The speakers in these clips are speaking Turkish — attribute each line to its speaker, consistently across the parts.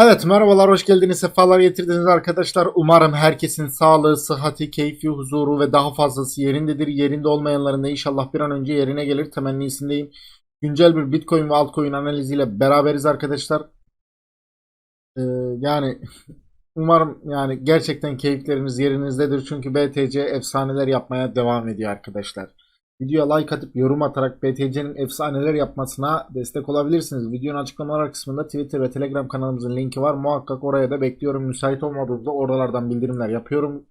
Speaker 1: Evet merhabalar hoş geldiniz sefalar getirdiniz arkadaşlar. Umarım herkesin sağlığı, sıhhati, keyfi, huzuru ve daha fazlası yerindedir. Yerinde olmayanların da inşallah bir an önce yerine gelir temennisindeyim. Güncel bir Bitcoin ve altcoin analiziyle beraberiz arkadaşlar. Ee, yani umarım yani gerçekten keyifleriniz yerinizdedir. Çünkü BTC efsaneler yapmaya devam ediyor arkadaşlar. Videoya like atıp yorum atarak BTC'nin efsaneler yapmasına destek olabilirsiniz. Videonun açıklamalar kısmında Twitter ve Telegram kanalımızın linki var. Muhakkak oraya da bekliyorum. Müsait olmadığımda oralardan bildirimler yapıyorum.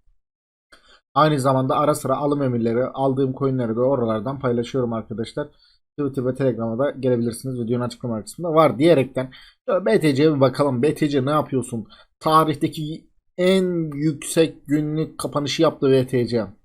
Speaker 1: Aynı zamanda ara sıra alım emirleri, aldığım coinleri de oralardan paylaşıyorum arkadaşlar. Twitter ve Telegram'a da gelebilirsiniz. Videonun açıklamalar kısmında var diyerekten BTC'ye bir bakalım. BTC ne yapıyorsun? Tarihteki en yüksek günlük kapanışı yaptı BTC.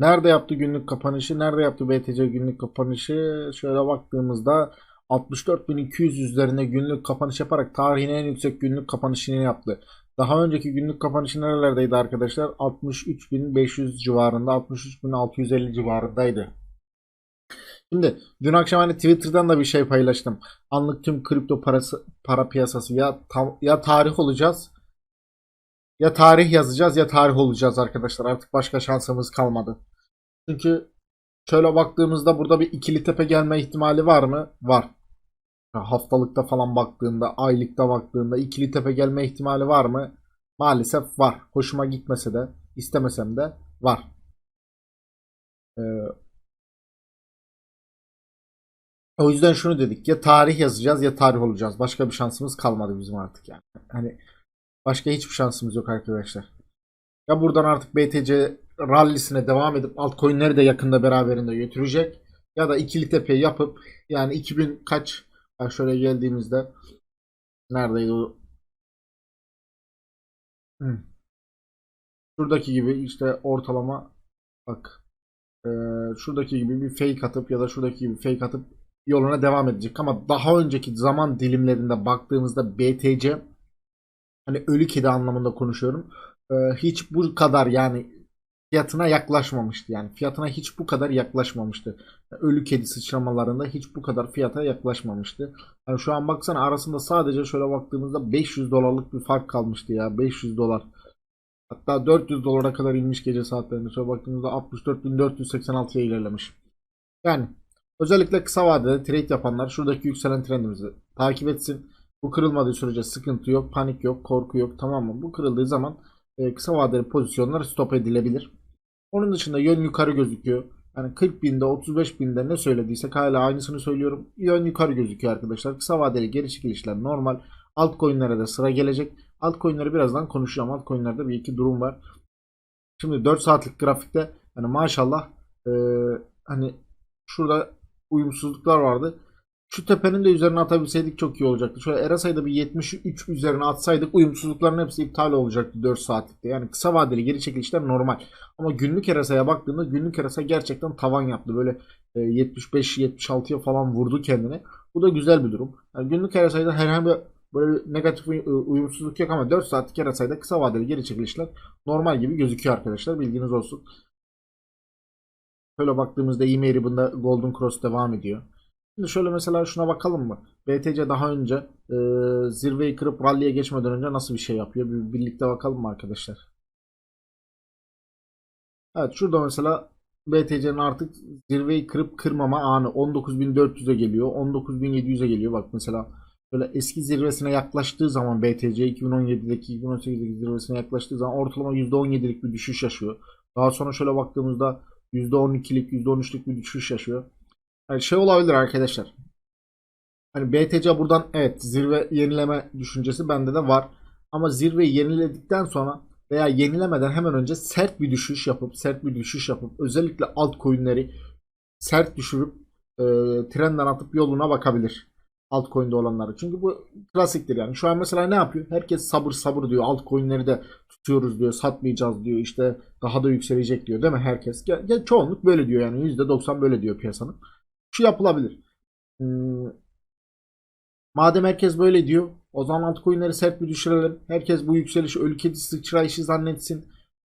Speaker 1: Nerede yaptı günlük kapanışı? Nerede yaptı BTC günlük kapanışı? Şöyle baktığımızda 64.200 üzerine günlük kapanış yaparak tarihin en yüksek günlük kapanışını yaptı. Daha önceki günlük kapanışı nerelerdeydi arkadaşlar? 63.500 civarında, 63.650 civarındaydı. Şimdi dün akşam hani Twitter'dan da bir şey paylaştım. Anlık tüm kripto parası para piyasası ya ta- ya tarih olacağız ya tarih yazacağız ya tarih olacağız arkadaşlar. Artık başka şansımız kalmadı. Çünkü şöyle baktığımızda burada bir ikili tepe gelme ihtimali var mı? Var. Haftalıkta falan baktığında, aylıkta baktığında ikili tepe gelme ihtimali var mı? Maalesef var. Hoşuma gitmese de, istemesem de var. Ee, o yüzden şunu dedik. Ya tarih yazacağız ya tarih olacağız. Başka bir şansımız kalmadı bizim artık yani. Hani başka hiçbir şansımız yok arkadaşlar. Ya buradan artık BTC rallisine devam edip altcoin'leri de yakında beraberinde götürecek. Ya da ikili tepe yapıp yani 2000 kaç bak şöyle geldiğimizde neredeydi o? Hı. Şuradaki gibi işte ortalama bak ee, şuradaki gibi bir fake atıp ya da şuradaki gibi fake atıp yoluna devam edecek ama daha önceki zaman dilimlerinde baktığımızda BTC hani ölü kedi anlamında konuşuyorum. Hiç bu kadar yani fiyatına yaklaşmamıştı. Yani fiyatına hiç bu kadar yaklaşmamıştı. Ölü kedi sıçramalarında hiç bu kadar fiyata yaklaşmamıştı. Yani şu an baksana arasında sadece şöyle baktığımızda 500 dolarlık bir fark kalmıştı ya. 500 dolar. Hatta 400 dolara kadar inmiş gece saatlerinde. Şöyle baktığımızda 64.486'ya ilerlemiş. Yani özellikle kısa vadede trade yapanlar şuradaki yükselen trendimizi takip etsin. Bu kırılmadığı sürece sıkıntı yok, panik yok, korku yok tamam mı? Bu kırıldığı zaman e, kısa vadeli pozisyonlar stop edilebilir. Onun dışında yön yukarı gözüküyor. Yani 40 binde 35 binde ne söylediysek hala aynısını söylüyorum. Yön yukarı gözüküyor arkadaşlar. Kısa vadeli geri çekilişler normal. Altcoin'lere de sıra gelecek. Altcoin'leri birazdan konuşacağım. Altcoin'lerde bir iki durum var. Şimdi 4 saatlik grafikte hani maşallah e, hani şurada uyumsuzluklar vardı. Şu tepenin de üzerine atabilseydik çok iyi olacaktı. Şöyle RSI'da bir 73 üzerine atsaydık uyumsuzlukların hepsi iptal olacaktı 4 saatlikte. Yani kısa vadeli geri çekilişler normal. Ama günlük RSI'ye baktığımda günlük RSI gerçekten tavan yaptı. Böyle 75-76'ya falan vurdu kendini. Bu da güzel bir durum. Yani günlük RSI'de herhangi bir böyle negatif uyumsuzluk yok ama 4 saatlik RSI'de kısa vadeli geri çekilişler normal gibi gözüküyor arkadaşlar. Bilginiz olsun. Şöyle baktığımızda e-mail ribbon'da Golden Cross devam ediyor. Şimdi şöyle mesela şuna bakalım mı? BTC daha önce e, zirveyi kırıp rally'e geçmeden önce nasıl bir şey yapıyor? Bir birlikte bakalım mı arkadaşlar? Evet şurada mesela BTC'nin artık zirveyi kırıp kırmama anı 19.400'e geliyor. 19.700'e geliyor. Bak mesela böyle eski zirvesine yaklaştığı zaman BTC 2017'deki 2018'deki zirvesine yaklaştığı zaman ortalama %17'lik bir düşüş yaşıyor. Daha sonra şöyle baktığımızda %12'lik %13'lük bir düşüş yaşıyor. Yani şey olabilir arkadaşlar. Hani BTC buradan evet zirve yenileme düşüncesi bende de var. Ama zirveyi yeniledikten sonra veya yenilemeden hemen önce sert bir düşüş yapıp sert bir düşüş yapıp özellikle altcoin'leri sert düşürüp e, trenden atıp yoluna bakabilir. Altcoin'de olanları. Çünkü bu klasiktir yani. Şu an mesela ne yapıyor? Herkes sabır sabır diyor. Altcoin'leri de tutuyoruz diyor. Satmayacağız diyor. İşte daha da yükselecek diyor. Değil mi? Herkes. Ya, ya çoğunluk böyle diyor yani. %90 böyle diyor piyasanın şu yapılabilir. Hmm, madem herkes böyle diyor o zaman altcoin'leri sert bir düşürelim. Herkes bu yükselişi ölü kedi sıçrayışı zannetsin.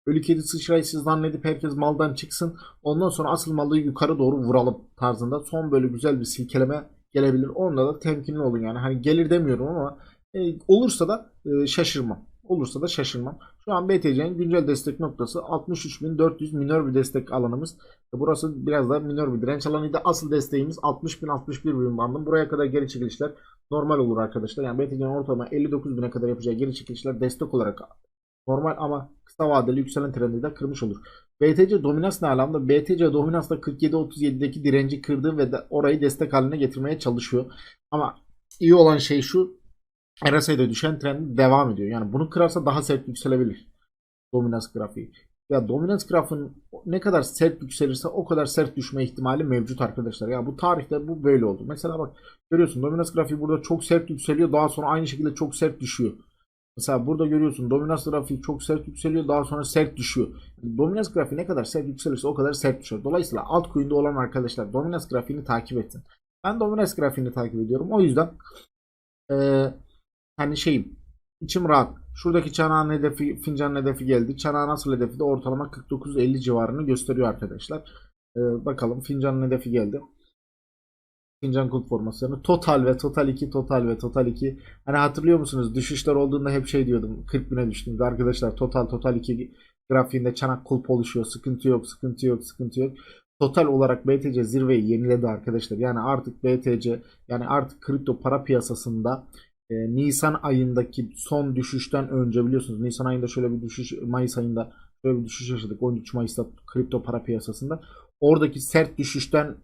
Speaker 1: Ölü kedi sıçrayışı zannedip herkes maldan çıksın. Ondan sonra asıl malı yukarı doğru vuralım tarzında. Son böyle güzel bir silkeleme gelebilir. Onda da temkinli olun yani. Hani gelir demiyorum ama E, olursa da e, şaşırmam. Olursa da şaşırmam. Şu an BTC'nin güncel destek noktası 63.400 minor bir destek alanımız. E, Burası biraz da minor bir direnç alanıydı. Asıl desteğimiz 60.061 bin bandım. Buraya kadar geri çekilişler normal olur arkadaşlar. Yani BTC'nin ortalama 59.000'e kadar yapacağı geri çekilişler destek olarak normal ama kısa vadeli yükselen trendi de kırmış olur. BTC dominans ne alamda? BTC dominans da 47-37'deki direnci kırdı ve de orayı destek haline getirmeye çalışıyor. Ama iyi olan şey şu RSI'de düşen trend devam ediyor. Yani bunu kırarsa daha sert yükselebilir. Dominans grafiği. Ya dominans grafiğin ne kadar sert yükselirse o kadar sert düşme ihtimali mevcut arkadaşlar. Ya bu tarihte bu böyle oldu. Mesela bak görüyorsun dominans grafiği burada çok sert yükseliyor. Daha sonra aynı şekilde çok sert düşüyor. Mesela burada görüyorsun dominans grafiği çok sert yükseliyor daha sonra sert düşüyor. Dominans grafiği ne kadar sert yükselirse o kadar sert düşüyor. Dolayısıyla altcoin'de olan arkadaşlar dominans grafiğini takip etsin. Ben dominans grafiğini takip ediyorum. O yüzden eee hani şeyim içim rahat. Şuradaki çanağın hedefi, fincanın hedefi geldi. Çanağın asıl hedefi de ortalama 49-50 civarını gösteriyor arkadaşlar. Ee, bakalım fincanın hedefi geldi. Fincan kulp formasyonu. Total ve Total 2, Total ve Total 2. Hani hatırlıyor musunuz? Düşüşler olduğunda hep şey diyordum. 40 bine düştüm. Arkadaşlar Total Total 2 grafiğinde çanak kulp oluşuyor. Sıkıntı yok, sıkıntı yok, sıkıntı yok. Total olarak BTC zirveyi yeniledi arkadaşlar. Yani artık BTC yani artık kripto para piyasasında e, Nisan ayındaki son düşüşten önce biliyorsunuz Nisan ayında şöyle bir düşüş Mayıs ayında şöyle bir düşüş yaşadık 13 Mayıs'ta kripto para piyasasında. Oradaki sert düşüşten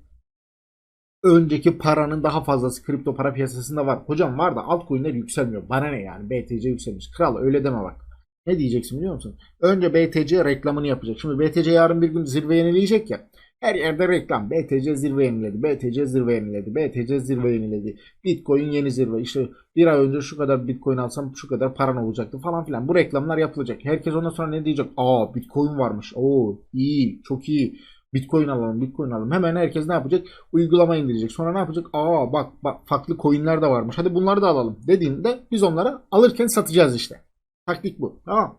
Speaker 1: önceki paranın daha fazlası kripto para piyasasında var. Hocam var da altcoin'ler yükselmiyor. Bana ne yani BTC yükselmiş. Kral öyle deme bak. Ne diyeceksin biliyor musun? Önce BTC reklamını yapacak. Şimdi BTC yarın bir gün zirve yenileyecek ya. Her yerde reklam. BTC zirve yeniledi. BTC zirve yeniledi. BTC zirve yeniledi. Bitcoin yeni zirve. İşte bir ay önce şu kadar Bitcoin alsam şu kadar paran olacaktı falan filan. Bu reklamlar yapılacak. Herkes ondan sonra ne diyecek? Aa Bitcoin varmış. Oo iyi. Çok iyi. Bitcoin alalım, Bitcoin alalım. Hemen herkes ne yapacak? Uygulama indirecek. Sonra ne yapacak? Aa bak bak farklı coinler de varmış. Hadi bunları da alalım dediğinde biz onları alırken satacağız işte. Taktik bu. Tamam.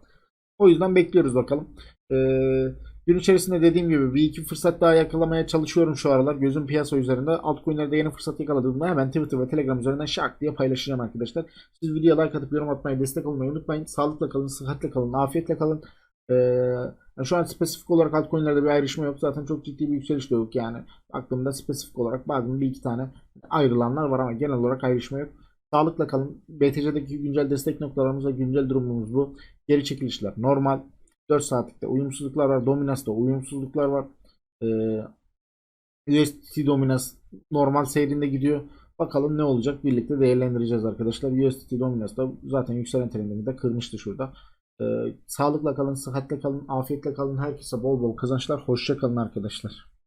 Speaker 1: O yüzden bekliyoruz bakalım. Ee, gün içerisinde dediğim gibi bir iki fırsat daha yakalamaya çalışıyorum şu aralar. Gözüm piyasa üzerinde. Altcoin'lerde yeni fırsat yakaladığımda hemen Twitter ve Telegram üzerinden şak diye paylaşacağım arkadaşlar. Siz videoya like atıp yorum atmayı, destek olmayı unutmayın. Sağlıkla kalın, sıhhatle kalın, afiyetle kalın. Ee, şu an spesifik olarak altcoin'lerde bir ayrışma yok. Zaten çok ciddi bir yükseliş de yok yani. Aklımda spesifik olarak bazen bir iki tane ayrılanlar var ama genel olarak ayrışma yok. Sağlıkla kalın. BTC'deki güncel destek noktalarımız ve güncel durumumuz bu. Geri çekilişler normal. 4 saatlikte uyumsuzluklar var. Dominans'ta uyumsuzluklar var. Ee, USDT Dominans normal seyrinde gidiyor. Bakalım ne olacak birlikte değerlendireceğiz arkadaşlar. USDT Dominans da zaten yükselen trendini de kırmıştı şurada. Ee, sağlıkla kalın, sıhhatle kalın, afiyetle kalın. Herkese bol bol kazançlar. Hoşça kalın arkadaşlar.